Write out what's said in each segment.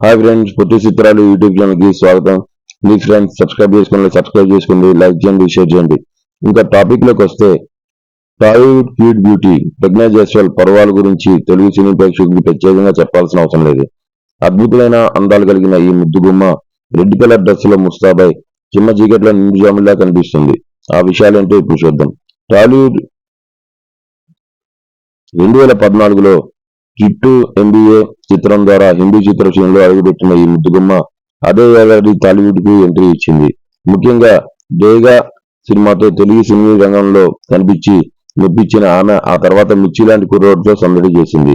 Hi friends పొట్టి చిత్రాలు YouTube ఛానల్కి స్వాగతం. మీ ఫ్రెండ్స్ సబ్స్క్రైబ్ చేసుకోండి సబ్స్క్రైబ్ చేసుకోండి లైక్ చేయండి షేర్ చేయండి. ఇంకా టాపిక్లోకి వస్తే టాలీవుడ్ క్యూట్ బ్యూటీ ప్రజ్ఞా జైస్వాల్ పర్వాల గురించి తెలుగు సినీ ప్రేక్షకులకు ప్రత్యేకంగా చెప్పాల్సిన అవసరం లేదు. అద్భుతమైన అందాలు కలిగిన ఈ ముద్దుగుమ్మ రెడ్ కలర్ డ్రెస్సులో లో ముస్తాబాయ్ చిన్న చీకట్లో నిండుజాములా కనిపిస్తుంది. ఆ విషయాలేంటో ఇప్పుడు చూద్దాం. టాలీవుడ్ రెండు వేల పద్నాలుగులో కిట్టు ఎంబీఏ చిత్రం ద్వారా హిందీ చిత్రసీమలో అడుగుపెట్టిన ఈ ముద్దుగుమ్మ అదే ఏడాది టాలీవుడ్కు ఎంట్రీ ఇచ్చింది. ముఖ్యంగా డేగా సినిమాతో తెలుగు సినీ రంగంలో కనిపించి మెప్పించిన ఆమె ఆ తర్వాత మిర్చి లాంటి కుర్రోడ్తో సందడి చేసింది.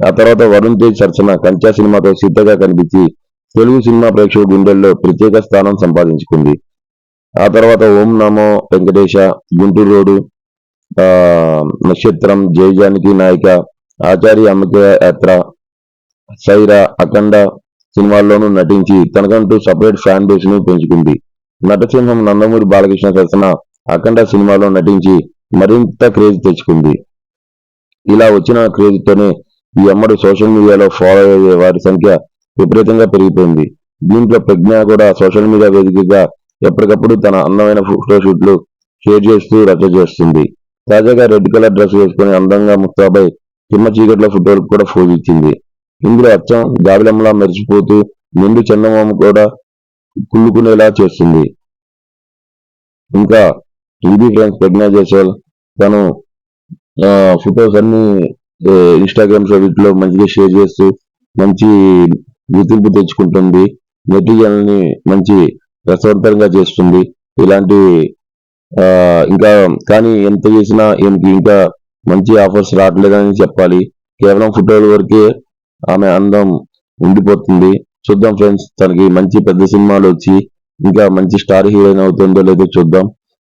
ఆ తర్వాత వరుణ్ తేజ్ సరసన కంచా సినిమాతో సీతగా కనిపించి తెలుగు సినిమా ప్రేక్షకుల గుండెల్లో ప్రత్యేక స్థానం సంపాదించుకుంది. ఆ తర్వాత ఓం నమో వెంకటేశ గుంటూరు రోడ్డు నక్షత్రం జయజానికి నాయిక ఆచార్య అమ్మకే యాత్ర సైరా అఖండ సినిమాల్లోనూ నటించి తనకంటూ సపరేట్ ఫ్యాన్ బేస్ను పెంచుకుంది. నటసింహం నందమూరి బాలకృష్ణ సరసన అఖండ సినిమాలో నటించి మరింత క్రేజ్ తెచ్చుకుంది. ఇలా వచ్చిన క్రేజ్ తోనే ఈ అమ్మడు సోషల్ మీడియాలో ఫాలో అయ్యే వారి సంఖ్య విపరీతంగా పెరిగిపోయింది. దీంట్లో ప్రజ్ఞ కూడా సోషల్ మీడియా వేదికగా ఎప్పటికప్పుడు తన అందమైన ఫోటోషూట్లు షేర్ చేస్తూ రచ్చ చేస్తుంది. తాజాగా రెడ్ కలర్ డ్రెస్ వేసుకుని అందంగా ముక్తాబై చిమ్మ చీకట్లో ఫోటోలకు కూడా ఫోజు ఇచ్చింది ఇందులో అచ్చం జాబిలమ్మలా మెరిసిపోతూ నిండు చందమామ కూడా కుళ్ళుకునేలా చేస్తుంది. ఇంకా ఇది ఫ్రెండ్స్ ప్రజ్ఞా జైస్వాల్ తను ఫొటోస్ అన్ని ఇన్స్టాగ్రామ్స్ వీటిలో మంచిగా షేర్ చేస్తూ మంచి గుర్తింపు తెచ్చుకుంటుంది. మెటీరియల్ని మంచి రసవంతరంగా చేస్తుంది. ఇలాంటి ఇంకా కానీ ఎంత చేసినా ఈమెకి ఇంకా మంచి ఆఫర్స్ రావట్లేదని చెప్పాలి. కేవలం ఫోటోల వరకే ఆమె అందం ఉండిపోతుంది. చూద్దాం ఫ్రెండ్స్ తనకి మంచి పెద్ద సినిమాలు వచ్చి ఇంకా మంచి స్టార్ హీరోయిన్ అవుతుందో లేదో చూద్దాం.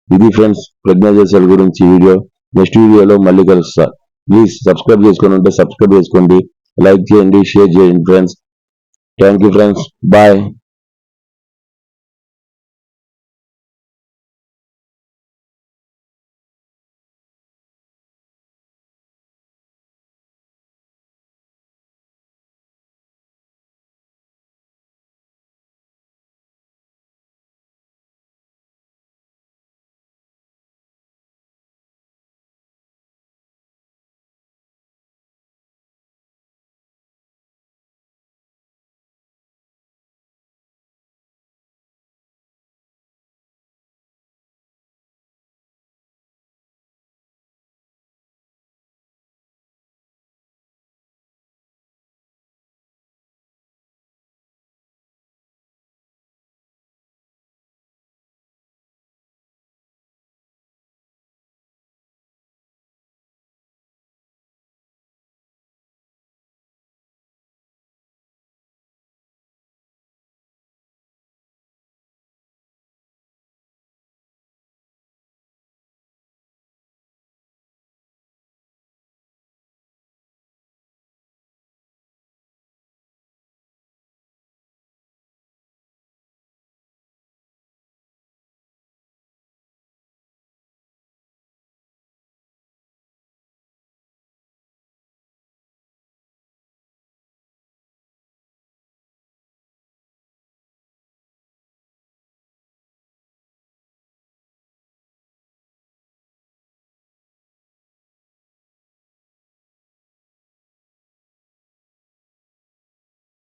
ఇది ఫ్రెండ్స్ ప్రజ్ఞా జైస్వాల్ గురించి వీడియో. నెక్స్ట్ వీడియోలో మళ్ళీ కలుస్తా. ప్లీజ్ సబ్స్క్రైబ్ చేసుకుని ఉంటే సబ్స్క్రైబ్ చేసుకోండి. లైక్ చేయండి షేర్ చేయండి friends. Thank you friends. Bye.